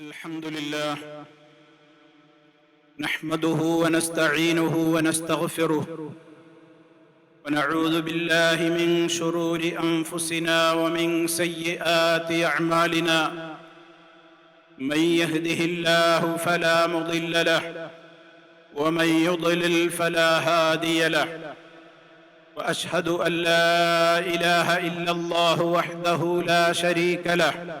الحمد لله. نحمده ونستعينه ونستغفره. ونعوذ بالله من شرور أنفسنا ومن سيئات أعمالنا. من يهده الله فلا مضل له ومن يضلل فلا هادي له. وأشهد أن لا إله إلا الله وحده لا شريك له.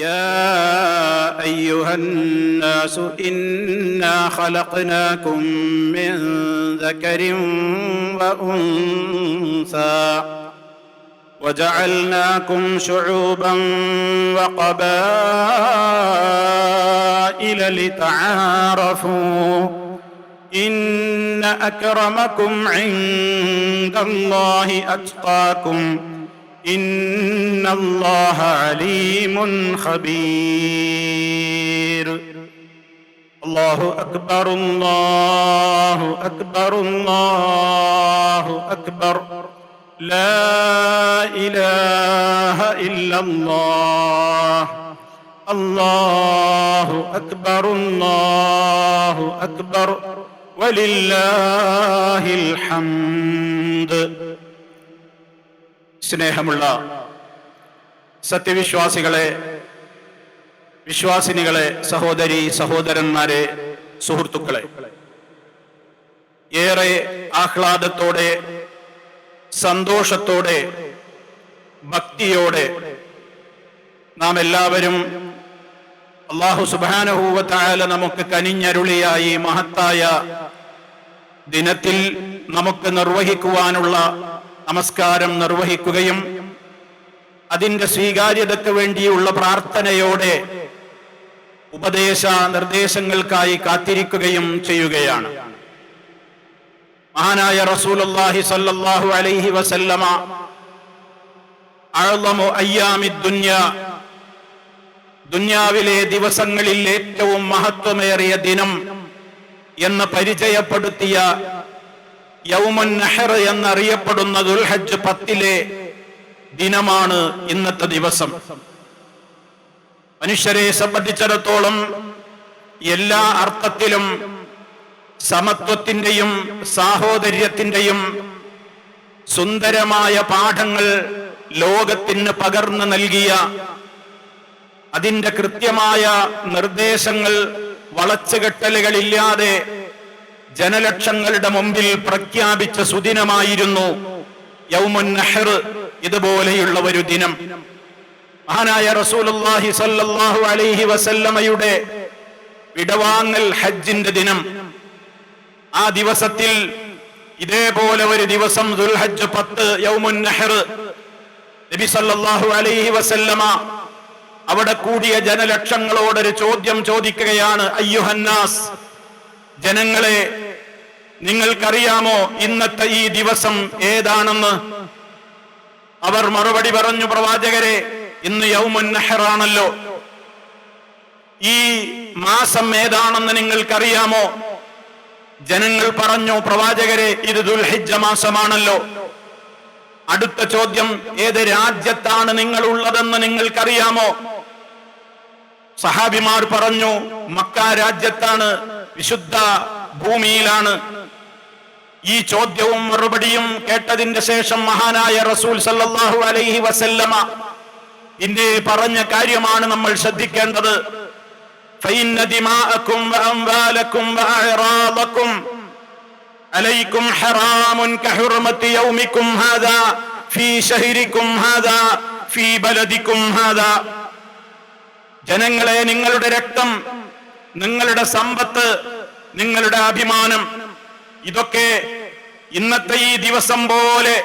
يا أيها الناس إنا خلقناكم من ذكر وأنثى وجعلناكم شعوبا وقبائل لتعارفوا إن أكرمكم عند الله أتقاكم ان الله عليم خبير. الله أكبر الله أكبر الله أكبر. لا إله إلا الله. الله أكبر الله أكبر. ولله الحمد. സ്നേഹമുള്ള സത്യവിശ്വാസികളെ വിശ്വാസിനികളെ സഹോദരി സഹോദരന്മാരെ സുഹൃത്തുക്കളെ ഏറെ ആഹ്ലാദത്തോടെ സന്തോഷത്തോടെ ഭക്തിയോടെ നാം എല്ലാവരും അള്ളാഹു സുബാനഹൂവത്തായ നമുക്ക് കനിഞ്ഞരുളിയ ഈ മഹത്തായ ദിനത്തിൽ നമുക്ക് നിർവഹിക്കുവാനുള്ള നമസ്കാരം നിർവഹിക്കുകയും അതിന്റെ സ്വീകാര്യതയ്ക്ക് വേണ്ടിയുള്ള പ്രാർത്ഥനയോടെ ഉപദേശ നിർദ്ദേശങ്ങൾക്കായി കാത്തിരിക്കുകയും ചെയ്യുകയാണ്. മഹാനായ റസൂലുള്ളാഹി സല്ലല്ലാഹു അലൈഹി വസല്ലമ ദുന്യാവിലെ ദിവസങ്ങളിൽ ഏറ്റവും മഹത്വമേറിയ ദിനം എന്ന് പരിചയപ്പെടുത്തിയ യൗമുൻ നഹർ എന്നറിയപ്പെടുന്ന ദുൽഹജ്ജ് പത്തിലെ ദിനമാണ് ഇന്നത്തെ ദിവസം. മനുഷ്യരെ സംബന്ധിച്ചിടത്തോളം എല്ലാ അർത്ഥത്തിലും സമത്വത്തിന്റെയും സാഹോദര്യത്തിന്റെയും സുന്ദരമായ പാഠങ്ങൾ ലോകത്തിന് പകർന്നു നൽകിയ അതിന്റെ കൃത്യമായ നിർദ്ദേശങ്ങൾ വളച്ചുകെട്ടലുകളില്ലാതെ ജനലക്ഷങ്ങളുടെ മുമ്പിൽ പ്രഖ്യാപിച്ച സുദിനമായിരുന്നു യൗമുൻ നഹർ ഇതുപോലെയുള്ള ഒരു ദിനം. മഹാനായ റസൂലുള്ളാഹി സല്ലല്ലാഹു അലൈഹി വസല്ലമയുടെ വിടവാങ്ങൽ ഹജ്ജിന്റെ ദിനം. ആ ദിവസത്തിൽ ഇതേപോലെ ഒരു ദിവസം ദുൽഹജ്ജ് പത്ത് യൗമുൻ നഹർ. നബി സല്ലല്ലാഹു അലൈഹി വസല്ലമ അവിടെ കൂടിയ ജനലക്ഷങ്ങളോടൊരു ചോദ്യം ചോദിക്കുകയാണ് അയ്യുഹന്നാസ് ജനങ്ങളെ നിങ്ങൾക്കറിയാമോ ഇന്നത്തെ ഈ ദിവസം ഏതാണെന്ന്? അവർ മറുപടി പറഞ്ഞു പ്രവാചകരെ ഇന്ന് യൗമുൻ നഹറാണല്ലോ. ഈ മാസം ഏതാണെന്ന് നിങ്ങൾക്കറിയാമോ? ജനങ്ങൾ പറഞ്ഞു പ്രവാചകരെ ഇത് ദുൽഹിജ മാസമാണല്ലോ. അടുത്ത ചോദ്യം ഏത് രാജ്യത്താണ് നിങ്ങൾ ഉള്ളതെന്ന് നിങ്ങൾക്കറിയാമോ? സഹാബിമാർ പറഞ്ഞു മക്ക രാജ്യത്താണ്. വിശുദ്ധ ഭൂമിയിലാണ് ഈ ചോദ്യവും മറുപടിയും കേട്ടതിന്റെ ശേഷം മഹാനായ റസൂൽ സല്ലല്ലാഹു അലൈഹി വസല്ലമ ഇന്റെ പറഞ്ഞ കാര്യമാണ് നമ്മൾ ശ്രദ്ധിക്കേണ്ടത് فإن دماءكم وأموالكم وأعراضكم عليكم حرام كحرمة يومكم هذا في شهركم هذا في بلدكم هذا ജനങ്ങളെ നിങ്ങളുടെ രക്തം നിങ്ങളുടെ സമ്പത്ത് നിങ്ങളുടെ അഭിമാനം ഇതൊക്കെ ഇന്നത്തെ ഈ ദിവസം പോലെ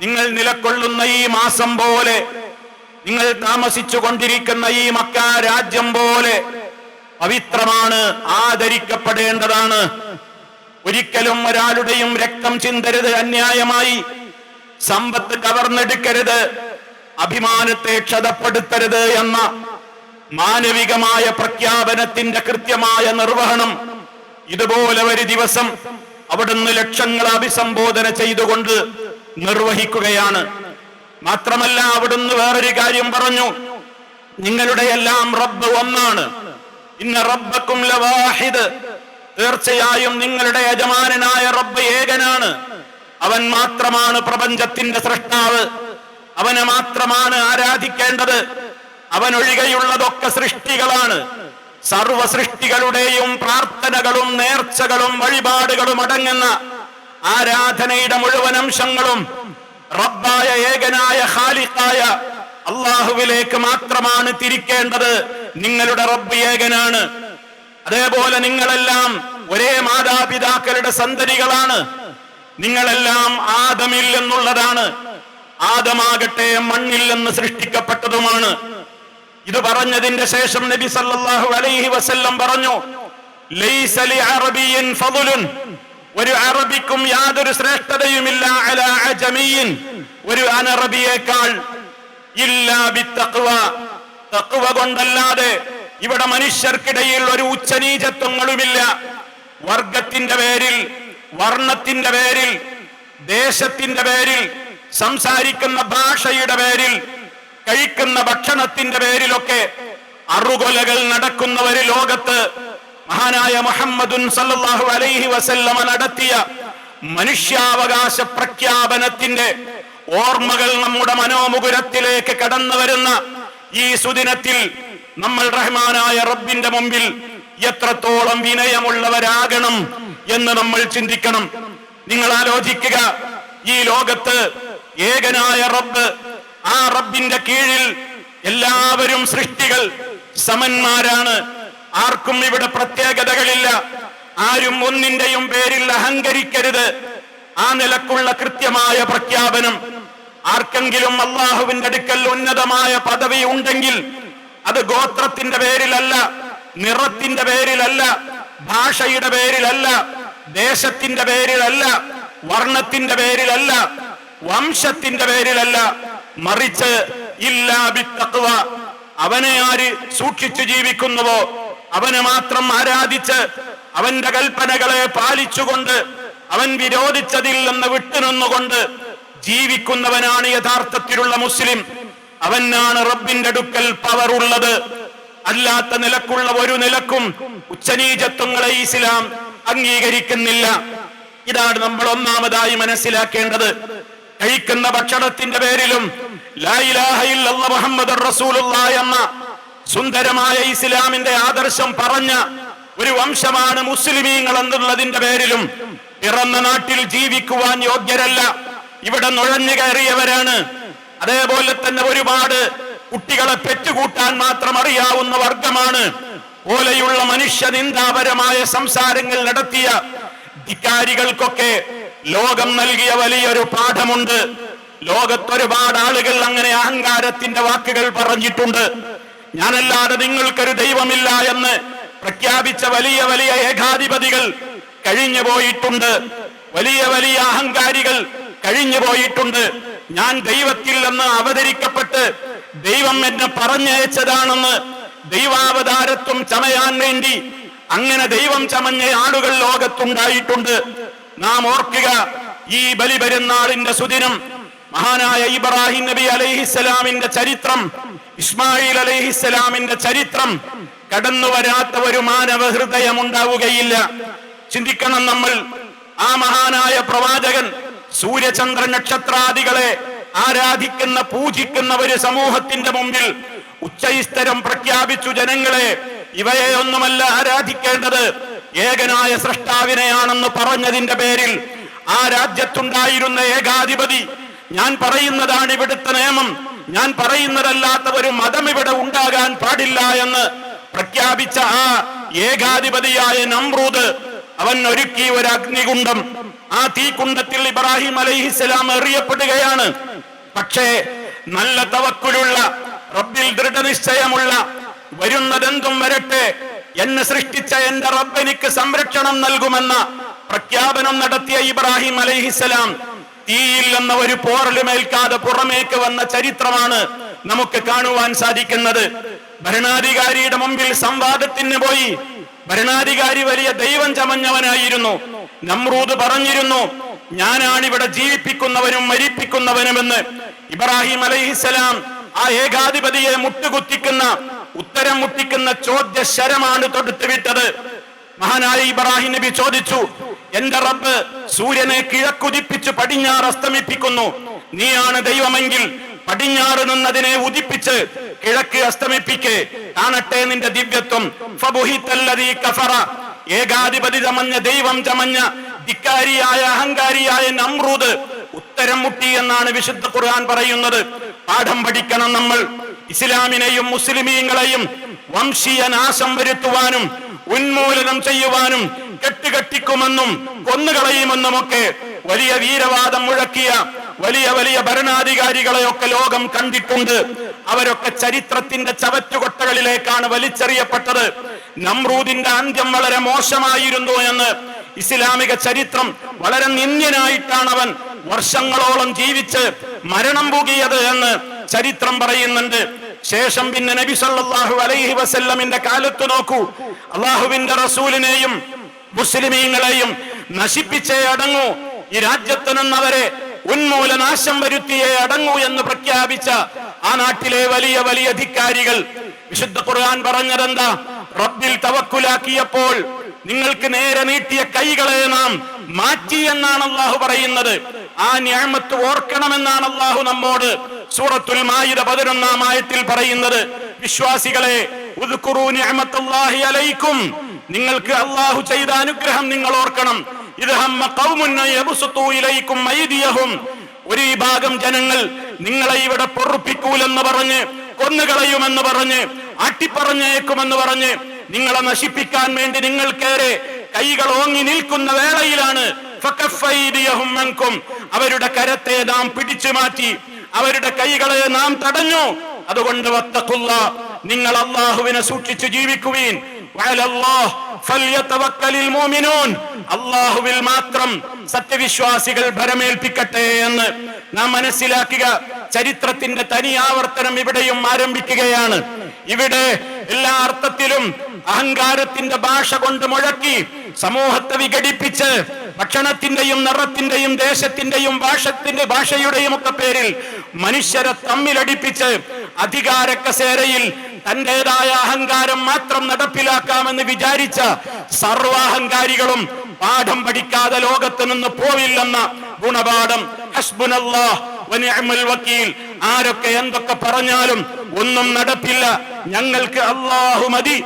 നിങ്ങൾ നിലക്കൊള്ളുന്ന ഈ മാസം പോലെ നിങ്ങൾ താമസിച്ചു കൊണ്ടിരിക്കുന്ന ഈ മക്ക രാജ്യം പോലെ പവിത്രമാണ് ആദരിക്കപ്പെടേണ്ടതാണ്. ഒരിക്കലും ഒരാളുടെയും രക്തം ചിന്തരുത് അന്യായമായി സമ്പത്ത് കവർന്നെടുക്കരുത് അഭിമാനത്തെ ക്ഷതപ്പെടുത്തരുത് എന്ന മാനവികമായ പ്രഖ്യാപനത്തിന്റെ കൃത്യമായ നിർവഹണം. ഇതുപോലെ ഒരു ദിവസം അവിടുന്ന് ലക്ഷങ്ങൾ അഭിസംബോധന ചെയ്തുകൊണ്ട് നിർവഹിക്കുകയാണ്. മാത്രമല്ല അവിടുന്ന് വേറൊരു കാര്യം പറഞ്ഞു. നിങ്ങളുടെ എല്ലാം റബ്ബ് ഒന്നാണ്. ഇന്ന റബ്ബക്കും ലവാഹിദ്. തീർച്ചയായും നിങ്ങളുടെ യജമാനനായ റബ്ബ് ഏകനാണ്. അവൻ മാത്രമാണ് പ്രപഞ്ചത്തിന്റെ സൃഷ്ടാവ്. അവനെ മാത്രമാണ് ആരാധിക്കേണ്ടത്. അവൻ ഒഴികെയുള്ളതൊക്കെ സൃഷ്ടികളാണ്. സർവ സൃഷ്ടികളുടെയും പ്രാർത്ഥനകളും നേർച്ചകളും വഴിപാടുകളും അടങ്ങുന്ന ആരാധനയുടെ മുഴുവൻ അംശങ്ങളും റബ്ബായ ഏകനായ ഖാലിഖായ അള്ളാഹുവിലേക്ക് മാത്രമാണ് തിരിക്കേണ്ടത്. നിങ്ങളുടെ റബ്ബ് ഏകനാണ്. അതേപോലെ നിങ്ങളെല്ലാം ഒരേ മാതാപിതാക്കളുടെ സന്തതികളാണ്. നിങ്ങളെല്ലാം ആദമിൽ നിന്നുള്ളതാണ്. ആദമാകട്ടെ മണ്ണിൽ നിന്ന് സൃഷ്ടിക്കപ്പെട്ടതുമാണ്. ഇത് പറഞ്ഞതിന്റെ ശേഷം നബി സല്ലല്ലാഹു അലൈഹി വസല്ലം പറഞ്ഞു ലൈസ ലി അറബിയൻ ഫദലുൻ. ഒരു അറബിക്കും യാതൊരു ശ്രേഷ്ഠതയുമില്ല അല അജമിയിൻ. ഒരു അനറബിയേക്കാൾ ഇല്ലാ ബിത്തഖ്വ തഖ്വ. കൊണ്ടല്ലാതെ ഇവിടെ മനുഷ്യർക്കിടയിൽ ഒരു ഉച്ചനീചത്വങ്ങളുമില്ല. വർഗത്തിന്റെ പേരിൽ വർണത്തിന്റെ പേരിൽ ദേശത്തിന്റെ പേരിൽ സംസാരിക്കുന്ന ഭാഷയുടെ പേരിൽ കഴിക്കുന്ന ഭക്ഷണത്തിന്റെ പേരിലൊക്കെ അറുകൊലകൾ നടക്കുന്ന ഒരു ലോകത്ത് മഹാനായ മുഹമ്മദുൻ സല്ലല്ലാഹു അലൈഹി വസല്ലമ നടത്തിയ മനുഷ്യാവകാശ പ്രഖ്യാപനത്തിന്റെ ഓർമ്മകൾ നമ്മുടെ മനോമുകുരത്തിലേക്ക് കടന്നു വരുന്ന ഈ സുദിനത്തിൽ നമ്മൾ റഹ്മാനായ റബ്ബിന്റെ മുമ്പിൽ എത്രത്തോളം വിനയമുള്ളവരാകണം എന്ന് നമ്മൾ ചിന്തിക്കണം. നിങ്ങൾ ആലോചിക്കുക ഈ ലോകത്ത് ഏകനായ റബ്ബ് ആ റബ്ബിന്റെ കീഴിൽ എല്ലാവരും സൃഷ്ടികൾ സമന്മാരാണ്. ആർക്കും ഇവിടെ പ്രത്യേകതകളില്ല. ആരും ഒന്നിന്റെയും പേരിൽ അഹങ്കരിക്കരുത്. ആ നിലക്കുള്ള കൃത്യമായ പ്രഖ്യാപനം. ആർക്കെങ്കിലും അള്ളാഹുവിന്റെ അടുക്കൽ ഉന്നതമായ പദവി ഉണ്ടെങ്കിൽ അത് ഗോത്രത്തിന്റെ പേരിലല്ല നിറത്തിന്റെ പേരിലല്ല ഭാഷയുടെ പേരിലല്ല ദേശത്തിന്റെ പേരിലല്ല വർണത്തിന്റെ പേരിലല്ല വംശത്തിന്റെ പേരിലല്ല മറിച്ച് അവനെ ആര് സൂക്ഷിച്ചു ജീവിക്കുന്നുവോ? അവനെ മാത്രം ആരാധിച്ച് അവന്റെ കൽപ്പനകളെ പാലിച്ചുകൊണ്ട് അവൻ വിരോധിച്ചതിൽ നിന്ന് വിട്ടുനിന്നുകൊണ്ട് ജീവിക്കുന്നവനാണ് യഥാർത്ഥത്തിലുള്ള മുസ്ലിം. അവനാണ് റബ്ബിന്റെ അടുക്കൽ പവർ ഉള്ളത്. അല്ലാത്ത നിലക്കുള്ള ഒരു നിലക്കും ഉച്ചനീചത്വങ്ങളെ ഇസ്ലാം അംഗീകരിക്കുന്നില്ല. ഇതാണ് നമ്മൾ ഒന്നാമതായി മനസ്സിലാക്കേണ്ടത്. കഴിക്കുന്ന ഭക്ഷണത്തിന്റെ പേരിലും എന്ന സുന്ദരമായ ഇസ്ലാമിന്റെ ആദർശം പറഞ്ഞ ഒരു വംശമാണ് മുസ്ലിമീങ്ങൾ എന്നുള്ളതിന്റെ പേരിലും പിറന്ന നാട്ടിൽ ജീവിക്കുവാൻ യോഗ്യരല്ല. ഇവിടെ നുഴഞ്ഞു കയറിയവരാണ്. അതേപോലെ തന്നെ ഒരുപാട് കുട്ടികളെ പെറ്റുകൂട്ടാൻ മാത്രം അറിയാവുന്ന വർഗമാണ്. പോലെയുള്ള മനുഷ്യ നിന്ദാപരമായ സംസാരങ്ങൾ നടത്തിയ ധിക്കാരികൾക്കൊക്കെ ലോകം നൽകിയ വലിയൊരു പാഠമുണ്ട്. ലോകത്തൊരുപാട് ആളുകൾ അങ്ങനെ അഹങ്കാരത്തിന്റെ വാക്കുകൾ പറഞ്ഞിട്ടുണ്ട്. ഞാനല്ലാതെ നിങ്ങൾക്കൊരു ദൈവമില്ല എന്ന് പ്രഖ്യാപിച്ച വലിയ വലിയ ഏകാധിപതികൾ കഴിഞ്ഞു പോയിട്ടുണ്ട്. വലിയ വലിയ അഹങ്കാരികൾ കഴിഞ്ഞു പോയിട്ടുണ്ട്. ഞാൻ ദൈവത്തിൽ നിന്ന് അവതരിക്കപ്പെട്ട് ദൈവം എന്നെ പറഞ്ഞയച്ചതാണെന്ന് ദൈവാവതാരത്വം ചമയാൻ വേണ്ടി അങ്ങനെ ദൈവം ചമഞ്ഞ ആളുകൾ ലോകത്തുണ്ടായിട്ടുണ്ട്. നാം ഓർക്കുക ഈ ബലി പെരുന്നാളിന്റെ സുദിനം മഹാനായ ഇബ്രാഹിം നബി അലൈഹിസ്സലാമിന്റെ ചരിത്രം ഇസ്മായിൽ അലൈഹിസ്സലാമിന്റെ ചരിത്രം. കടന്നു വരാത്ത ഒരു മാനവ ഹൃദയം ഉണ്ടാവുകയില്ല. ചിന്തിക്കണം നമ്മൾ ആ മഹാനായ പ്രവാചകൻ സൂര്യചന്ദ്ര നക്ഷത്രാദികളെ ആരാധിക്കുന്ന പൂജിക്കുന്ന ഒരു സമൂഹത്തിന്റെ മുമ്പിൽ ഉച്ചൈസ്തരം പ്രഖ്യാപിച്ചു ജനങ്ങളെ ഇവയെ ഒന്നുമല്ല ആരാധിക്കേണ്ടത്? ഏകനായ സൃഷ്ടാവിനെയാണെന്ന് പറഞ്ഞതിന്റെ പേരിൽ ആ രാജ്യത്തുണ്ടായിരുന്ന ഏകാധിപതി ഞാൻ പറയുന്നതാണ് ഇവിടുത്തെ നിയമം ഞാൻ പറയുന്നതല്ലാത്ത ഒരു മതം ഇവിടെ ഉണ്ടാകാൻ പാടില്ല എന്ന് പ്രഖ്യാപിച്ച ആ ഏകാധിപതിയായ നമ്രൂദ് അവൻ ഒരുക്കി ഒരു അഗ്നികുണ്ടം. ആ തീകുണ്ടത്തിൽ ഇബ്രാഹിം അലൈഹിസ്സലാം എറിയപ്പെടുകയാണ്. പക്ഷേ നല്ല തവക്കുലുള്ള റബ്ബിൽ ദൃഢനിശ്ചയമുള്ള വരുന്നതെന്തും വരട്ടെ എന്നെ സൃഷ്ടിച്ച എന്റെ റബ്ബ് എനിക്ക് സംരക്ഷണം നൽകുമെന്ന പ്രഖ്യാപനം നടത്തിയ ഇബ്രാഹിം അലൈഹിസലാം തീയിൽ എന്ന ഒരു പോറലുമേൽക്കാതെ പുറമേക്ക് വന്ന ചരിത്രമാണ് നമുക്ക് കാണുവാൻ സാധിക്കുന്നത്. ഭരണാധികാരിയുടെ മുമ്പിൽ സംവാദത്തിന് പോയി. ഭരണാധികാരി വലിയ ദൈവം ചമഞ്ഞവനായിരുന്നു. നമ്രൂദ് പറഞ്ഞിരുന്നു ഞാനാണ് ഇവിടെ ജീവിപ്പിക്കുന്നവനും മരിപ്പിക്കുന്നവനുമെന്ന്. ഇബ്രാഹിം അലൈഹിസലാം ആ ഏകാധിപതിയെ മുട്ടുകുത്തിക്കുന്ന ഉത്തരം മുട്ടിക്കുന്ന ചോദ്യ ശരമാണ് തൊടുത്തുവിട്ടത്. മഹാനായി ഇബ്രാഹിം നബി ചോദിച്ചു എന്റെ റബ്ബ് സൂര്യനെ കിഴക്കുതിപ്പിച്ച് പടിഞ്ഞാറ് അസ്തമിപ്പിക്കുന്നു. നീയാണ് ദൈവമെങ്കിൽ പടിഞ്ഞാറ് നിന്നതിനെ ഉദിപ്പിച്ച് കിഴക്ക് അസ്തമിപ്പിക്കേ. കാണട്ടെ നിന്റെ ദിവ്യത്വം. ഏകാധിപതി ചമഞ്ഞ ദൈവം ചമഞ്ഞ ധിക്കാരിയായ അഹങ്കാരിയായ നമ്രൂദ് ഉത്തരം മുട്ടി എന്നാണ് വിശുദ്ധ ഖുർആൻ പറയുന്നത്. പാഠം പഠിക്കണം നമ്മൾ. ഇസ്ലാമിനെയും മുസ്ലിമീങ്ങളെയും വംശീയ നാശം വരുത്തുവാനും ഉന്മൂലനം ചെയ്യുവാനും കെട്ടുകെട്ടിക്കുമെന്നും കൊന്നുകളയുമെന്നുമൊക്കെ വലിയ വീരവാദം മുഴക്കിയ വലിയ വലിയ ഭരണാധികാരികളെയൊക്കെ ലോകം കണ്ടിട്ടുണ്ട്. അവരൊക്കെ ചരിത്രത്തിന്റെ ചവറ്റുകൊട്ടകളിലേക്കാണ് വലിച്ചെറിയപ്പെട്ടത്. നമ്രൂദിന്റെ അന്ത്യം വളരെ മോശമായിരുന്നു എന്ന് ഇസ്ലാമിക ചരിത്രം വളരെ നിന്ദ്യനായിട്ടാണ് അവൻ വർഷങ്ങളോളം ജീവിച്ച് മരണം പൂകിയത് എന്ന് ചരിത്രം പറയുന്നുണ്ട്. ശേഷം പിന്നെ നബി സല്ലല്ലാഹു അലൈഹി വസല്ലമിന്റെ കാലത്ത് നോക്കൂ. അള്ളാഹുവിന്റെ റസൂലിനെയും മുസ്ലിമീങ്ങളെയും നശിപ്പിച്ചേ അടങ്ങൂ. ഈ രാജ്യത്ത് നിന്നവരെ ഉന്മൂലനാശം വരുത്തിയേ അടങ്ങൂ എന്ന് പ്രഖ്യാപിച്ച ആ നാട്ടിലെ വലിയ വലിയ അധികാരികൾ. വിശുദ്ധ ഖുർആൻ പറഞ്ഞതെന്താ? റബ്ബിൽ തവക്കുലാക്കിയപ്പോൾ നിങ്ങൾക്ക് നേരെ നീട്ടിയ കൈകളെ നാം മാറ്റി എന്നാണ് അള്ളാഹു പറയുന്നത്. ആ ഞാമത്ത് ഓർക്കണമെന്നാണ് അള്ളാഹു നമ്മോട് സൂറത്തുൽ മായിദ പതിനൊന്നാം ആയത്തിൽ പറയുന്നത് വിശ്വാസികളെ അലൈക്കും. നിങ്ങൾക്ക് അള്ളാഹു ചെയ്ത അനുഗ്രഹം നിങ്ങൾ ഓർക്കണം. ഇത് ഒരു വിഭാഗം ജനങ്ങൾ നിങ്ങളെ ഇവിടെ പൊറുപ്പിക്കൂലെന്ന് പറഞ്ഞ് കൊന്നുകളയുമെന്ന് പറഞ്ഞ് അട്ടിപ്പറഞ്ഞേക്കുമെന്ന് പറഞ്ഞ് നിങ്ങളെ നശിപ്പിക്കാൻ വേണ്ടി നിങ്ങൾക്കേറെ കൈകൾ ഓങ്ങി നിൽക്കുന്ന വേളയിലാണ്. അവരുടെ കരത്തെ നാം പിടിച്ചു മാറ്റി അവരുടെ കൈകളെ നാം തടഞ്ഞു. അതുകൊണ്ട് വത്തക്കുള്ള നിങ്ങൾ അള്ളാഹുവിനെ സൂക്ഷിച്ച് ജീവിക്കുവീൻ. അള്ളാഹുവിൽ മാത്രം സത്യവിശ്വാസികൾ ഭരമേൽപ്പിക്കട്ടെ എന്ന് നാം മനസ്സിലാക്കുക. ചരിത്രത്തിന്റെ തനി ആവർത്തനം ഇവിടെയും ആരംഭിക്കുകയാണ്. ഇവിടെ എല്ലാ അർത്ഥത്തിലും അഹങ്കാരത്തിന്റെ ഭാഷ കൊണ്ട് മുഴക്കി സമൂഹത്തെ വിഘടിപ്പിച്ച് ഭക്ഷണത്തിന്റെയും നിറത്തിന്റെയും ദേശത്തിന്റെയും ഭാഷത്തിന്റെ ഭാഷയുടെയും ഒക്കെ പേരിൽ മനുഷ്യരെ തമ്മിലടിപ്പിച്ച് അധികാര കസേരയിൽ തന്റേതായ അഹങ്കാരം മാത്രം നടപ്പിലാക്കാമെന്ന് വിചാരിച്ച സർവാഹങ്കാരികളും പാഠം പഠിക്കാതെ ലോകത്ത് നിന്ന് പോവില്ലെന്ന ഗുണപാഠം. വക്കീൽ. ആരൊക്കെ എന്തൊക്കെ പറഞ്ഞാലും ഒന്നും നടപ്പില്ല. ഞങ്ങൾക്ക് അള്ളാഹു മതി.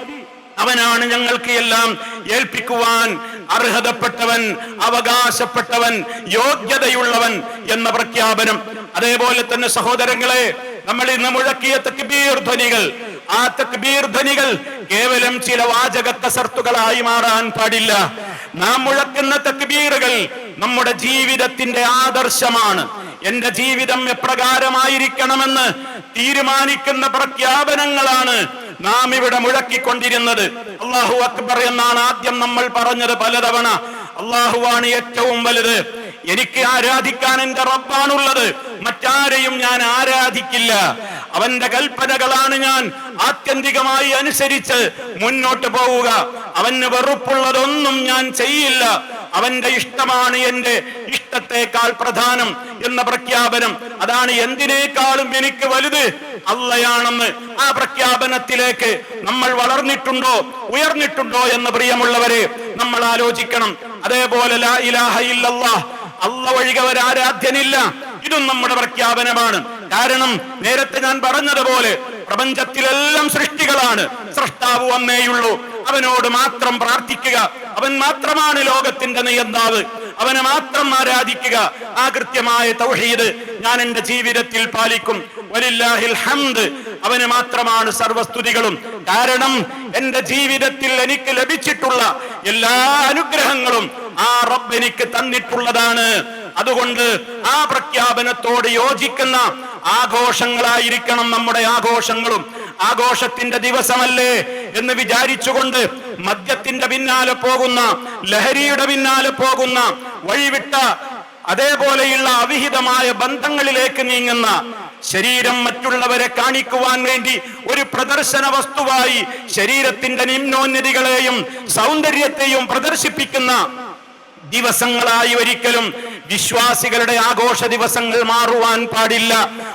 അവനാണ് ഞങ്ങൾക്ക് എല്ലാം ഏൽപ്പിക്കുവാൻ അർഹതപ്പെട്ടവൻ അവകാശപ്പെട്ടവൻ യോഗ്യതയുള്ളവൻ എന്ന പ്രഖ്യാപനം. അതേപോലെ തന്നെ സഹോദരങ്ങളെ നമ്മൾ ഇന്ന് മുഴക്കിയ തക്ബീർ ധ്വനികൾ. ആ തക്ബീർ ധ്വനികൾ കേവലം ചില വാചക കസർത്തുകളായി മാറാൻ പാടില്ല. നാം മുഴക്കുന്ന തക്ബീറുകൾ നമ്മുടെ ജീവിതത്തിന്റെ ആദർശമാണ്. എന്റെ ജീവിതം എപ്രകാരമായിരിക്കണമെന്ന് തീരുമാനിക്കുന്ന പ്രഖ്യാപനങ്ങളാണ് നാം ഇവിടെ മുഴക്കിക്കൊണ്ടിരുന്നത്. അള്ളാഹു അക്ബർ എന്നാണ് ആദ്യം നമ്മൾ പറഞ്ഞത് പലതവണ. അള്ളാഹുവാണ് ഏറ്റവും വലുത്. എനിക്ക് ആരാധിക്കാൻ എന്റെ റബ്ബാണുള്ളത്. മറ്റാരെയും ഞാൻ ആരാധിക്കില്ല. അവന്റെ കൽപ്പനകളാണ് ഞാൻ ആത്യന്തികമായി അനുസരിച്ച് മുന്നോട്ട് പോവുക. അവന് വെറുപ്പുള്ളതൊന്നും ഞാൻ ചെയ്യില്ല. അവന്റെ ഇഷ്ടമാണ് എന്റെ ഇഷ്ടത്തെക്കാൾ പ്രധാനം എന്ന പ്രഖ്യാപനം. അതാണ് എന്തിനേക്കാളും എനിക്ക് വലുത്. അള്ളയാണെന്ന് ആ പ്രഖ്യാപനത്തിലേക്ക് നമ്മൾ വളർന്നിട്ടുണ്ടോ ഉയർന്നിട്ടുണ്ടോ എന്ന് പ്രിയമുള്ളവരെ നമ്മൾ ആലോചിക്കണം. അതേപോലെ ലാ ഇലാഹ ഇല്ലല്ലാഹ്. ആരാധ്യനില്ല ഇതും നമ്മുടെ പ്രഖ്യാപനമാണ്. കാരണം നേരത്തെ ഞാൻ പറഞ്ഞതുപോലെ പ്രപഞ്ചത്തിലെല്ലാം സൃഷ്ടികളാണ്. സൃഷ്ടാവ് ഒന്നേയുള്ളൂ അവനോട് മാത്രം പ്രാർത്ഥിക്കുക. അവൻ മാത്രമാണ് ലോകത്തിന്റെ നിയന്താവ്. അവനെ മാത്രം ആരാധിക്കുക. ആ കൃത്യമായ തൗഹീദ് ഞാൻ എന്റെ ജീവിതത്തിൽ പാലിക്കും. വലില്ലാഹിൽ ഹംദ്. അവന് മാത്രമാണ് സർവസ്തുതികളും. കാരണം എന്റെ ജീവിതത്തിൽ എനിക്ക് ലഭിച്ചിട്ടുള്ള എല്ലാ അനുഗ്രഹങ്ങളും ആ റബ്ബ് എനിക്ക് തന്നിട്ടുള്ളതാണ്. അതുകൊണ്ട് ആ പ്രഖ്യാപനത്തോട് യോജിക്കുന്ന ആഘോഷങ്ങളായിരിക്കണം നമ്മുടെ ആഘോഷങ്ങളും. ആഘോഷത്തിന്റെ ദിവസമല്ലേ എന്ന് വിചാരിച്ചുകൊണ്ട് മദ്യത്തിന്റെ പിന്നാലെ പോകുന്ന ലഹരിയുടെ പിന്നാലെ പോകുന്ന വഴിവിട്ട അതേപോലെയുള്ള അവിഹിതമായ ബന്ധങ്ങളിലേക്ക് നീങ്ങുന്ന ശരീരം മറ്റുള്ളവരെ കാണിക്കുവാൻ വേണ്ടി ഒരു പ്രദർശന വസ്തുവായി ശരീരത്തിന്റെ നിമ്നോന്നതികളെയും സൗന്ദര്യത്തെയും പ്രദർശിപ്പിക്കുന്ന ദിവസങ്ങളായി ഒരിക്കലും വിശ്വാസികളുടെ ആഘോഷ ദിവസങ്ങൾ മാറുവാൻ പാടില്ല.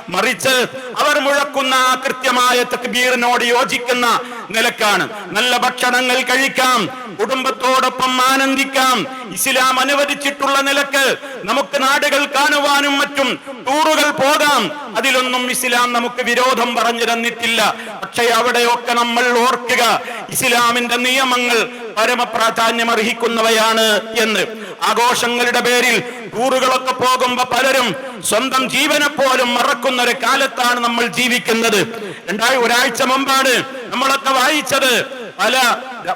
മറിച്ച് അവർ മുഴക്കുന്ന കൃത്യമായ തക്ബീറിനോട് യോജിക്കുന്ന നിലക്കാണ്. നല്ല ഭക്ഷണങ്ങൾ കഴിക്കാം കുടുംബത്തോടൊപ്പം ആനന്ദിക്കാം. ഇസ്ലാം അനുവദിച്ചിട്ടുള്ള നിലയ്ക്ക് നമുക്ക് നാടുകൾ കാണുവാനും മറ്റും ടൂറുകൾ പോകാം. അതിലൊന്നും ഇസ്ലാം നമുക്ക് വിരോധം പറഞ്ഞു തന്നിട്ടില്ല. പക്ഷേ അവിടെയൊക്കെ നമ്മൾ ഓർക്കുക ഇസ്ലാമിന്റെ നിയമങ്ങൾ പരമപ്രാധാന്യം അർഹിക്കുന്നവയാണ് എന്ന്. ആഘോഷങ്ങളുടെ പേരിൽ ടൂറുകളൊക്കെ പോകുമ്പോ പലരും സ്വന്തം ജീവനെ പോലും മറക്കുന്ന ഒരു കാലത്താണ് നമ്മൾ ജീവിക്കുന്നത്. രണ്ടായി ഒരാഴ്ച മുമ്പാണ് നമ്മളൊക്കെ വായിച്ചത്. പല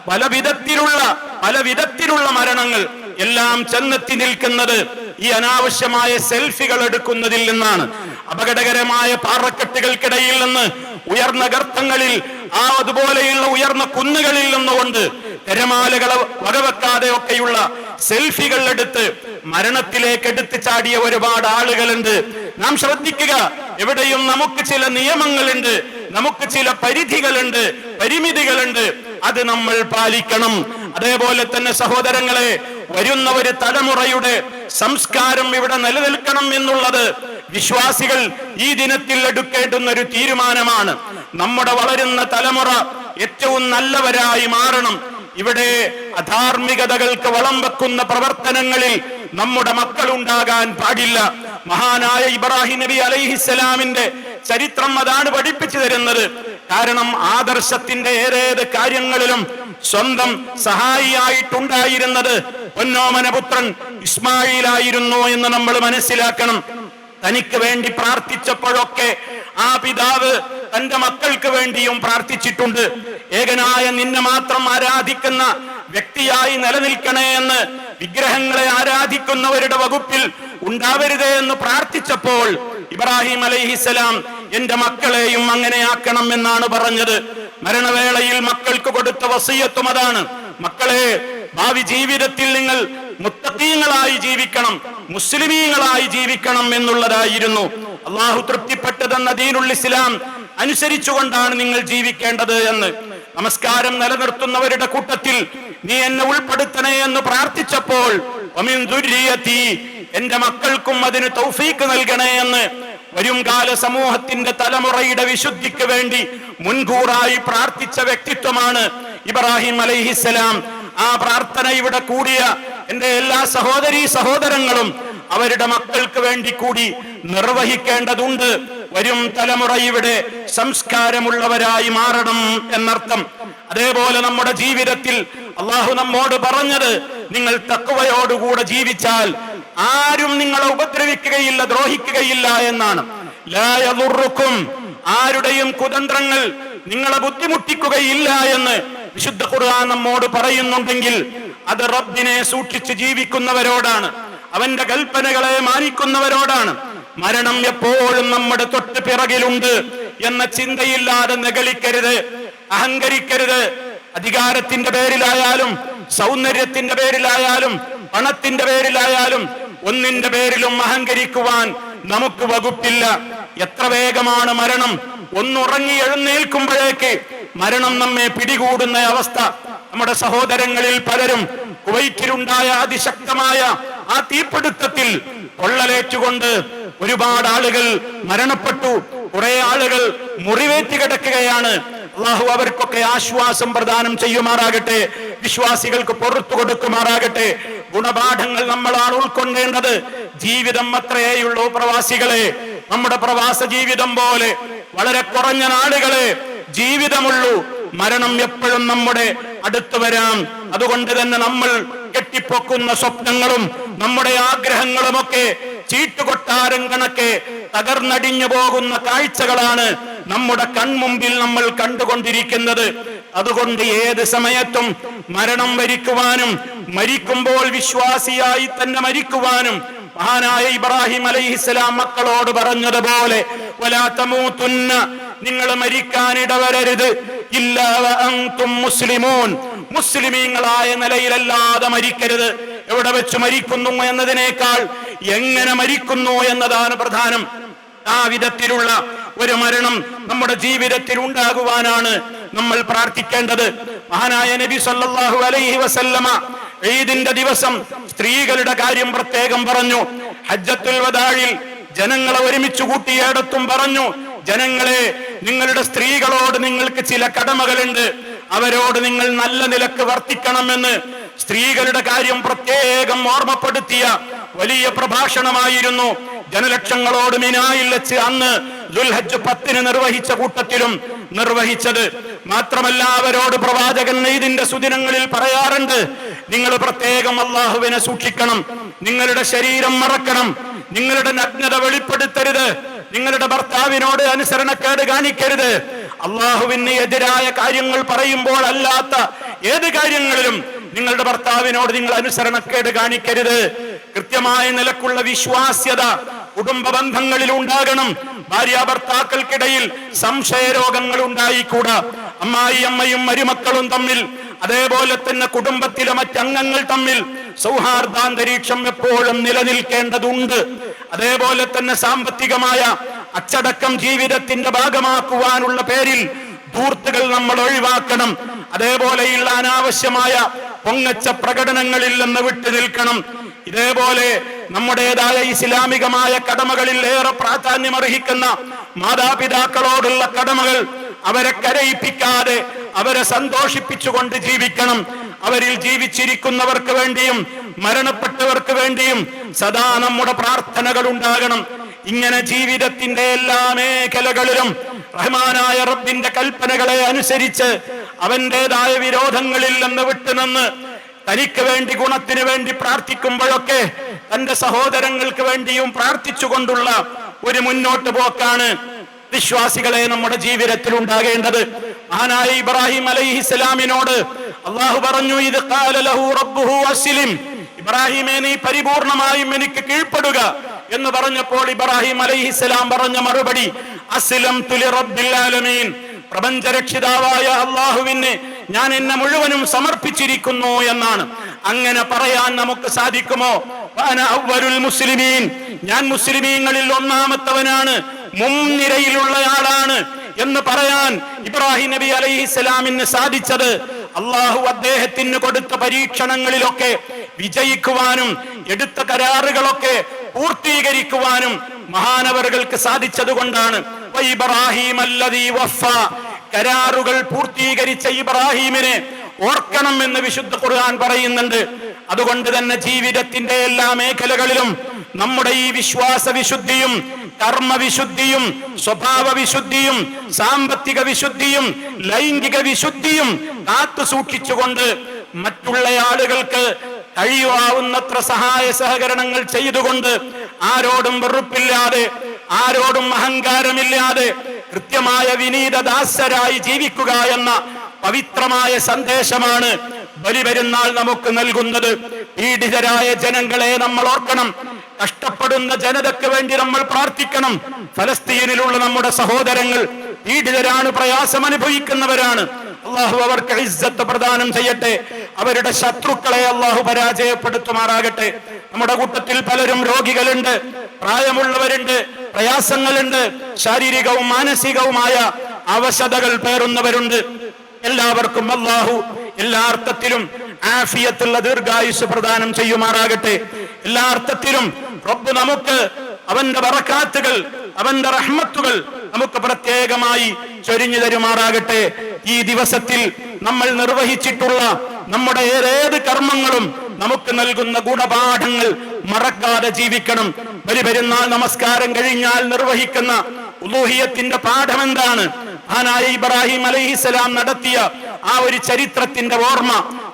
പല വിധത്തിലുള്ള പല വിധത്തിലുള്ള മരണങ്ങൾ എല്ലാം ചെന്നെത്തി നിൽക്കുന്നത് ഈ അനാവശ്യമായ സെൽഫികൾ എടുക്കുന്നതിൽ നിന്നാണ്. അപകടകരമായ പാറക്കെട്ടുകൾക്കിടയിൽ നിന്ന് ഉയർന്ന ഗർത്തങ്ങളിൽ ആ അതുപോലെയുള്ള ഉയർന്ന കുന്നുകളിൽ നിന്നുകൊണ്ട് തിരമാലകളെ വകവെക്കാതെ ഒക്കെയുള്ള സെൽഫികൾ എടുത്ത് മരണത്തിലേക്ക് എടുത്തു ചാടിയ ഒരുപാട് ആളുകളുണ്ട്. നാം ശ്രദ്ധിക്കുക എവിടെയും നമുക്ക് ചില നിയമങ്ങളുണ്ട് നമുക്ക് ചില പരിധികളുണ്ട് പരിമിതികളുണ്ട്. അത് നമ്മൾ പാലിക്കണം. അതേപോലെ തന്നെ സഹോദരങ്ങളെ വരുന്ന ഒരു തലമുറയുടെ സംസ്കാരം ഇവിടെ നിലനിൽക്കണം എന്നുള്ളത് വിശ്വാസികൾ ഈ ദിനത്തിൽ എടുക്കേണ്ടുന്ന ഒരു തീരുമാനമാണ്. നമ്മുടെ വളരുന്ന തലമുറ ഏറ്റവും നല്ലവരായി മാറണം. ഇവിടെ അധാർമികതകൾക്ക് വളം വെക്കുന്ന പ്രവർത്തനങ്ങളിൽ നമ്മുടെ മക്കൾ ഉണ്ടാകാൻ പാടില്ല. മഹാനായ ഇബ്രാഹിം നബി അലൈഹിസ്സലാമിന്റെ ചരിത്രം അതാണ് പഠിപ്പിച്ചു തരുന്നത്. കാരണം ആദർശത്തിന്റെ ഏതേത് കാര്യങ്ങളിലും സ്വന്തം സഹായിയായിട്ടുണ്ടായിരുന്നത് പൊന്നോമനപുത്രൻ ഇസ്മായിലായിരുന്നു എന്ന് നമ്മൾ മനസ്സിലാക്കണം. തനിക്ക് വേണ്ടി പ്രാർത്ഥിച്ചപ്പോഴൊക്കെ ആ പിതാവ് തന്റെ മക്കൾക്ക് വേണ്ടിയും പ്രാർത്ഥിച്ചിട്ടുണ്ട്. ഏകനായ നിന്നെ മാത്രം ആരാധിക്കുന്ന വ്യക്തിയായി നിലനിൽക്കണേ എന്ന് വിഗ്രഹങ്ങളെ ആരാധിക്കുന്നവരുടെ വകുപ്പിൽ ഉണ്ടാവരുതേ എന്ന് പ്രാർത്ഥിച്ചപ്പോൾ ഇബ്രാഹിം അലൈഹിസലാം എന്റെ മക്കളെയും അങ്ങനെയാക്കണം എന്നാണ് പറഞ്ഞത്. മരണവേളയിൽ മക്കൾക്ക് കൊടുത്ത വസീയത്തും അതാണ്. മക്കളെ ഭാവി ജീവിതത്തിൽ നിങ്ങൾ മുത്തീങ്ങളായി ജീവിക്കണം മുസ്ലിമീങ്ങളായി ജീവിക്കണം എന്നുള്ളതായിരുന്നു. അള്ളാഹു തൃപ്തിപ്പെട്ടതെന്ന ദീനുൽ ഇസ്ലാം അനുസരിച്ചുകൊണ്ടാണ് നിങ്ങൾ ജീവിക്കേണ്ടത് എന്ന്. നമസ്കാരം നിലനിർത്തുന്നവരുടെ കൂട്ടത്തിൽ നീ എന്നെ ഉൾപ്പെടുത്തണേ എന്ന് പ്രാർത്ഥിച്ചപ്പോൾ എന്റെ മക്കൾക്കും അതിന് തൗഫീക്ക് നൽകണേ എന്ന് വരും കാല സമൂഹത്തിന്റെ തലമുറയുടെ വിശുദ്ധിക്ക് വേണ്ടി മുൻകൂറായി പ്രാർത്ഥിച്ച വ്യക്തിത്വമാണ് ഇബ്രാഹിം അലൈഹിസ്സലാം. ആ പ്രാർത്ഥന ഇവിടെ കൂടിയ എന്റെ എല്ലാ സഹോദരീ സഹോദരങ്ങളും അവരുടെ മക്കൾക്ക് വേണ്ടി കൂടി നിർവഹിക്കേണ്ടതുണ്ട്. വരും തലമുറ ഇവിടെ സംസ്കാരമുള്ളവരായി മാറണം എന്നർത്ഥം. അതേപോലെ നമ്മുടെ ജീവിതത്തിൽ അള്ളാഹു നമ്മോട് പറഞ്ഞത് നിങ്ങൾ തക്കുവയോടുകൂടെ ജീവിച്ചാൽ ആരും നിങ്ങളെ ഉപദ്രവിക്കുകയില്ല ദ്രോഹിക്കുകയില്ല എന്നാണ്. ലാ യദുർറുക്കും ആരുടെയും കുതന്ത്രങ്ങൾ നിങ്ങളെ ബുദ്ധിമുട്ടിക്കുകയില്ല എന്ന് വിശുദ്ധ ഖുർആൻ നമ്മോട് പറയുന്നുണ്ടെങ്കിൽ അത് റബ്ബിനെ സൂക്ഷിച്ച് ജീവിക്കുന്നവരോടാണ്. അവന്റെ കൽപ്പനകളെ മാനിക്കുന്നവരോടാണ്. മരണം എപ്പോഴും നമ്മുടെ തൊട്ട് പിറകിലുണ്ട് എന്ന ചിന്തയില്ലാതെ നികളിക്കരുത് അഹങ്കരിക്കരുത്. അധികാരത്തിന്റെ പേരിലായാലും സൗന്ദര്യത്തിന്റെ പേരിലായാലും പണത്തിന്റെ പേരിലായാലും ഒന്നിന്റെ പേരിലും അഹങ്കരിക്കുവാൻ നമുക്ക് വകുപ്പില്ല. എത്ര വേഗമാണ് മരണം. ഒന്നുറങ്ങി എഴുന്നേൽക്കുമ്പോഴേക്ക് മരണം നമ്മെ പിടികൂടുന്ന അവസ്ഥ. നമ്മുടെ സഹോദരങ്ങളിൽ പലരും കുവൈറ്റിലുണ്ടായ അതിശക്തമായ ആ തീപിടുത്തത്തിൽ പൊള്ളലേറ്റുകൊണ്ട് ഒരുപാട് ആളുകൾ മരണപ്പെട്ടു. കുറെ ആളുകൾ മുറിവേറ്റി കിടക്കുകയാണ്. അള്ളാഹു അവർക്കൊക്കെ ആശ്വാസം പ്രദാനം ചെയ്യുമാറാകട്ടെ. വിശ്വാസികൾക്ക് പുറത്തു കൊടുക്കുമാറാകട്ടെ. ഗുണപാഠങ്ങൾ നമ്മളാണ് ഉൾക്കൊണ്ടേണ്ടത്. ജീവിതം അത്രയേയുള്ളൂ പ്രവാസികളെ. നമ്മുടെ പ്രവാസ ജീവിതം പോലെ വളരെ കുറഞ്ഞ നാളുകളെ ജീവിതമുള്ളൂ. മരണം എപ്പോഴും നമ്മുടെ അടുത്തു വരാം. അതുകൊണ്ട് തന്നെ നമ്മൾ കെട്ടിപ്പൊക്കുന്ന സ്വപ്നങ്ങളും നമ്മുടെ ആഗ്രഹങ്ങളുമൊക്കെ ചീട്ടുകൊട്ടാരം കണക്കെ തകർന്നടിഞ്ഞു പോകുന്ന കാഴ്ചകളാണ് നമ്മുടെ കൺമുമ്പിൽ നമ്മൾ കണ്ടുകൊണ്ടിരിക്കുന്നത്. അതുകൊണ്ട് ഏത് സമയത്തും മരണം വരിക്കുവാനും മരിക്കുമ്പോൾ വിശ്വാസിയായി തന്നെ മരിക്കുവാനും മഹാനായ ഇബ്രാഹിം അലൈഹിസ്സലാം മക്കളോട് പറഞ്ഞതുപോലെ "വലാ തമൂതുന്ന നിങ്ങൾ മരിക്കാനിടവരരുത് ഇടവരരുത്. ഇല്ലാ വഅൻതും മുസ്ലിമൂൻ. മുസ്ലിമീങ്ങളായ നിലയിലല്ലാതെ മരിക്കരുത്. എവിടെ വെച്ച് മരിക്കുന്നു എന്നതിനേക്കാൾ എങ്ങനെ മരിക്കുന്നു എന്നതാണ് പ്രധാനം. ആ വിധത്തിലുള്ള ഒരു മരണം നമ്മുടെ ജീവിതത്തിൽ ഉണ്ടാകുവാനാണ് നമ്മൾ പ്രാർത്ഥിക്കേണ്ടത്. മഹാനായ നബി സല്ലല്ലാഹു അലൈഹി വസല്ലമ ഈദിന്റെ ദിവസം സ്ത്രീകളുടെ കാര്യം പ്രത്യേകം പറഞ്ഞു. ഹജ്ജത്തുൽ വദാഴിൽ ജനങ്ങളെ ഒരുമിച്ച് കൂട്ടിയേടത്തും പറഞ്ഞു ജനങ്ങളെ നിങ്ങളുടെ സ്ത്രീകളോട് നിങ്ങൾക്ക് ചില കടമകളുണ്ട്. അവരോട് നിങ്ങൾ നല്ല നിലയ്ക്ക് വർത്തിക്കണമെന്ന് സ്ത്രീകളുടെ കാര്യം പ്രത്യേകം ഓർമ്മപ്പെടുത്തിയ വലിയ പ്രഭാഷണമായിരുന്നു. ജനലക്ഷങ്ങളോട് മിനായിൽ വെച്ച് അന്ന് ദുൽഹജ് പത്തിന് നിർവഹിച്ച കൂട്ടത്തിലും നിർവഹിച്ചത്. മാത്രമല്ല അവരോട് പ്രവാചകൻ ഇതിന്റെ സുദിനങ്ങളിൽ പറയാറുണ്ട് നിങ്ങൾ പ്രത്യേകം അള്ളാഹുവിനെ സൂക്ഷിക്കണം നിങ്ങളുടെ ശരീരം മറക്കണം നിങ്ങളുടെ നഗ്നത വെളിപ്പെടുത്തരുത് നിങ്ങളുടെ ഭർത്താവിനോട് അനുസരണക്കേട് കാണിക്കരുത്. അള്ളാഹുവിന് എതിരായ കാര്യങ്ങൾ പറയുമ്പോൾ അല്ലാത്ത ഏത് കാര്യങ്ങളിലും നിങ്ങളുടെ ഭർത്താവിനോട് നിങ്ങൾ അനുസരണക്കേട് കാണിക്കരുത്. കൃത്യമായ നിലക്കുള്ള വിശ്വാസ്യത കുടുംബ ബന്ധങ്ങളിൽ ഉണ്ടാകണം. ഭാര്യ ഭർത്താക്കൾക്കിടയിൽ സംശയ രോഗങ്ങൾ ഉണ്ടായിക്കൂടാ. അമ്മായി അമ്മയും മരുമക്കളും തമ്മിൽ അതേപോലെ തന്നെ കുടുംബത്തിലെ മറ്റംഗങ്ങൾ തമ്മിൽ സൗഹാർദ്ദാന്തരീക്ഷം എപ്പോഴും നിലനിൽക്കേണ്ടതുണ്ട്. അതേപോലെ തന്നെ സാമ്പത്തികമായ അച്ചടക്കം ജീവിതത്തിന്റെ ഭാഗമാക്കുവാനുള്ള പേരിൽ ധൂർത്തുകൾ നമ്മൾ ഒഴിവാക്കണം. അതേപോലെയുള്ള അനാവശ്യമായ പൊങ്ങച്ച പ്രകടനങ്ങളിൽ നിന്ന് വിട്ടു നിൽക്കണം. ഇതേപോലെ നമ്മുടേതായ ഇസ്ലാമികമായ കടമകളിൽ ഏറെ പ്രാധാന്യം അർഹിക്കുന്ന മാതാപിതാക്കളോടുള്ള കടമകൾ അവരെ കരയിപ്പിക്കാതെ അവരെ സന്തോഷിപ്പിച്ചുകൊണ്ട് ജീവിക്കണം. അവരിൽ ജീവിച്ചിരിക്കുന്നവർക്ക് വേണ്ടിയും മരണപ്പെട്ടവർക്ക് വേണ്ടിയും സദാ നമ്മുടെ പ്രാർത്ഥനകൾ ഉണ്ടാകണം. ഇങ്ങനെ ജീവിതത്തിന്റെ എല്ലാ മേഖലകളിലും റഹ്മാനായ റബ്ബിന്റെ കൽപ്പനകളെ അനുസരിച്ച് അവന്റേതായ വിരോധങ്ങളിൽ നിന്ന് വിട്ടുനിന്ന് തനിക്ക് വേണ്ടി ഗുണത്തിന് വേണ്ടി പ്രാർത്ഥിക്കുമ്പോഴൊക്കെ തന്റെ സഹോദരങ്ങൾക്ക് വേണ്ടിയും പ്രാർത്ഥിച്ചുകൊണ്ടുള്ള ഒരു മുന്നോട്ട് പോക്കാണ് വിശ്വാസികളെ നമ്മുടെ ജീവിതത്തിൽ ഉണ്ടാകേണ്ടത്. മഹാനായ ഇബ്രാഹിം അലൈഹി അലൈഹിസ്സലാമിനോട് അള്ളാഹു പറഞ്ഞു ഇത് ഇബ്രാഹിമെ നീ പരിപൂർണമായും എനിക്ക് കീഴ്പ്പെടുക. എന്ന് പറഞ്ഞപ്പോൾ ഇബ്രാഹിം അലൈഹിസ്സലാം പറഞ്ഞ മറുപടി അസ്ലം തുലി റബ്ബിൽ ആലമീൻ. പ്രപഞ്ചരക്ഷിതാവായ അള്ളാഹുവിന് ഞാൻ എന്നെ മുഴുവനും സമർപ്പിച്ചിരിക്കുന്നു എന്നാണ്. അങ്ങനെ പറയാൻ നമുക്ക് സാധിക്കുമോ? മുസ്ലിമീൻ. ഞാൻ മുസ്ലിമീങ്ങളിൽ ഒന്നാമത്തവനാണ് മുൻനിരയിലുള്ള ആളാണ് എന്ന് പറയാൻ ഇബ്രാഹിം നബി അലൈഹിസ്സലാമിന് സാധിച്ചത്. അള്ളാഹു അദ്ദേഹത്തിന് കൊടുത്ത പരീക്ഷണങ്ങളിലൊക്കെ വിജയിക്കുവാനും എടുത്ത കരാറുകളൊക്കെ പൂർത്തീകരിക്കുവാനും മഹാനവറുകൾക്ക് സാധിച്ചതുകൊണ്ടാണ്. കരാറുകൾ പൂർത്തീകരിച്ച ഇബ്രാഹിമിനെ ഓർക്കണം എന്ന് വിശുദ്ധ ഖുർആൻ പറയുന്നുണ്ട്. അതുകൊണ്ട് തന്നെ ജീവിതത്തിന്റെ എല്ലാ മേഖലകളിലും നമ്മുടെ ഈ വിശ്വാസ വിശുദ്ധിയും കർമ്മവിശുദ്ധിയും സ്വഭാവ വിശുദ്ധിയും സാമ്പത്തിക വിശുദ്ധിയും ലൈംഗിക വിശുദ്ധിയും കാത്തു സൂക്ഷിച്ചുകൊണ്ട് മറ്റുള്ള ആളുകൾക്ക് കഴിയാവുന്നത്ര സഹായ സഹകരണങ്ങൾ ചെയ്തുകൊണ്ട് ആരോടും വെറുപ്പില്ലാതെ ആരോടും അഹങ്കാരമില്ലാതെ കൃത്യമായ വിനീത ദാസരായി ജീവിക്കുക എന്ന പവിത്രമായ സന്ദേശമാണ് ബലിപെരുന്നാൾ നമുക്ക് നൽകുന്നത്. പീഡിതരായ ജനങ്ങളെ നമ്മൾ ഓർക്കണം. കഷ്ടപ്പെടുന്ന ജനതയ്ക്ക് വേണ്ടി നമ്മൾ പ്രാർത്ഥിക്കണം. ഫലസ്തീനിലുള്ള നമ്മുടെ സഹോദരങ്ങൾ പീഡിതരാണ് പ്രയാസം അനുഭവിക്കുന്നവരാണ് അള്ളാഹു അവർക്ക് ഇസ്സത്ത് പ്രദാനം ചെയ്യട്ടെ. അവരുടെ ശത്രുക്കളെ അള്ളാഹു പരാജയപ്പെടുത്തുമാറാകട്ടെ. നമ്മുടെ കൂട്ടത്തിൽ പലരും രോഗികളുണ്ട് പ്രായമുള്ളവരുണ്ട് പ്രയാസങ്ങളുണ്ട് ശാരീരികവും മാനസികവുമായ അവശതകൾ പേറുന്നവരുണ്ട്. എല്ലാവർക്കും അള്ളാഹു എല്ലാ അർത്ഥത്തിലും ആഫിയത്തുള്ള ദീർഘായുസ് പ്രദാനം ചെയ്യുമാറാകട്ടെ. എല്ലാ അർത്ഥത്തിലും റബ്ബ് നമുക്ക് അവന്റെ വറക്കാത്തുകൾ അവന്റെ റഹ്മത്തുകൾ നമുക്ക് പ്രത്യേകമായി ചൊരിഞ്ഞു തരുമാറാകട്ടെ. ഈ ദിവസത്തിൽ നമ്മൾ നിർവഹിച്ചിട്ടുള്ള നമ്മുടെ ഏതേത് കർമ്മങ്ങളും നമുക്ക് നൽകുന്ന ഗുണപാഠങ്ങൾ മറക്കാതെ ജീവിക്കണം. ബലി പെരുന്നാൾ നമസ്കാരം കഴിഞ്ഞാൽ നിർവഹിക്കുന്ന ഉലൂഹിയത്തിന്റെ പാഠം എന്താണ് ആനായ ഇബ്രാഹിം അലഹിസലാം നടത്തിയ ആ ഒരു ചരിത്രത്തിന്റെ ഓർമ്മ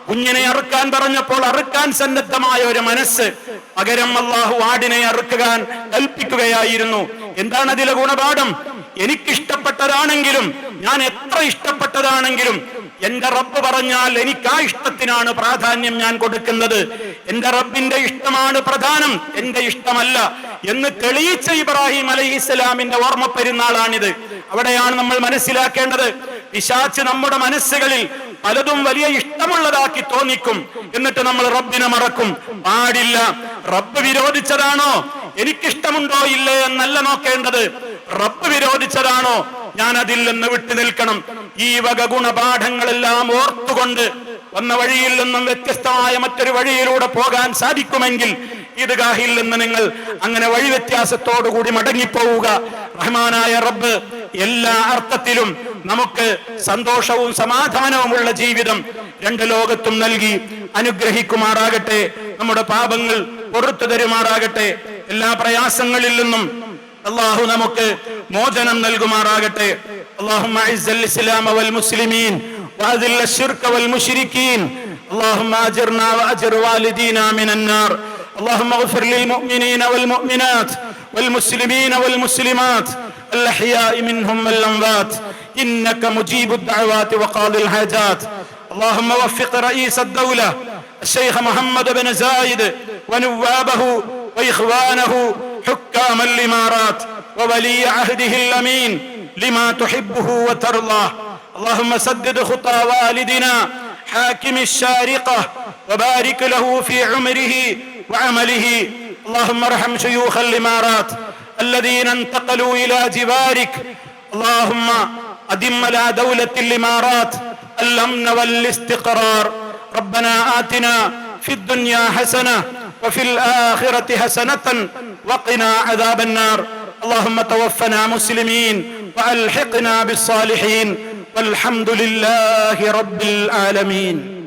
കുഞ്ഞിനെ അറുക്കാൻ പറഞ്ഞപ്പോൾ അറുക്കാൻ സന്നദ്ധമായ ഒരു മനസ്സ് പകരം അള്ളാഹു ആടിനെ അറുക്കാൻ കൽപ്പിക്കുകയായിരുന്നു. എന്താണ് അതിലെ ഗുണപാഠം? എനിക്കിഷ്ടപ്പെട്ടതാണെങ്കിലും ഞാൻ എത്ര ഇഷ്ടപ്പെട്ടതാണെങ്കിലും എന്റെ റബ്ബ് പറഞ്ഞാൽ എനിക്ക് ആ ഇഷ്ടത്തിനാണ് പ്രാധാന്യം ഞാൻ കൊടുക്കുന്നത്. എന്റെ റബ്ബിന്റെ ഇഷ്ടമാണ് പ്രധാനം എന്റെ ഇഷ്ടമല്ല എന്ന് തെളിയിച്ച ഇബ്രാഹിം അലൈഹി ഇസ്ലാമിന്റെ ഓർമ്മ പെരുന്നാളാണിത്. അവിടെയാണ് നമ്മൾ മനസ്സിലാക്കേണ്ടത്. പിശാച്ച് നമ്മുടെ മനസ്സുകളിൽ പലതും വലിയ ഇഷ്ടമുള്ളതാക്കി തോന്നിക്കും. എന്നിട്ട് നമ്മൾ റബ്ബിനെ മറക്കും. പാടില്ല. റബ്ബ് വിരോധിച്ചതാണോ? എനിക്കിഷ്ടമുണ്ടോ ഇല്ലേ എന്നല്ല നോക്കേണ്ടത്. റബ്ബ് വിരോധിച്ചതാണോ? ഞാൻ അതിൽ നിന്ന് വിട്ടു നിൽക്കണം. ഈ വക ഗുണപാഠങ്ങളെല്ലാം ഓർത്തുകൊണ്ട് വന്ന വഴിയിൽ നിന്നും വ്യത്യസ്തമായ മറ്റൊരു വഴിയിലൂടെ പോകാൻ സാധിക്കുമെങ്കിൽ ഈദ്ഗാഹിൽ നിന്ന് നിങ്ങൾ അങ്ങനെ വഴി വ്യത്യാസത്തോടുകൂടി മടങ്ങിപ്പോവുക. റഹ്മാനായ റബ്ബ് എല്ലാ അർത്ഥത്തിലും നമുക്ക് സന്തോഷവും സമാധാനവുമുള്ള ജീവിതം രണ്ട് ലോകത്തും നൽകി അനുഗ്രഹിക്കുമാറാകട്ടെ. നമ്മുടെ പാപങ്ങൾ പുറത്തു തരുമാറാകട്ടെ. എല്ലാ പ്രയാസങ്ങളിൽ നിന്നും അള്ളാഹു നമുക്ക് മോചനം നൽകുമാറാകട്ടെ اللهم اعز الاسلام والمسلمين واذل الشرك والمشركين اللهم اجرنا واجر والدينا من النار اللهم اغفر للمؤمنين والمؤمنات والمسلمين والمسلمات الاحياء منهم والاموات انك مجيب الدعوات وقاضي الحاجات اللهم وفق رئيس الدوله الشيخ محمد بن زايد ونوابه وإخوانه حكام الامارات وولي عهده الأمين لما تحبه وترضاه. اللهم سدد خطى والدنا حاكم الشارقة وبارك له في عمره وعمله. اللهم ارحم شيوخ الامارات الذين انتقلوا إلى جوارك اللهم أدم على دولة الامارات الأمن والاستقرار. ربنا آتنا في الدنيا حسنة وفي الآخرة حسنة وقنا عذاب النار. اللهم توفنا مسلمين وألحقنا بالصالحين والحمد لله رب العالمين.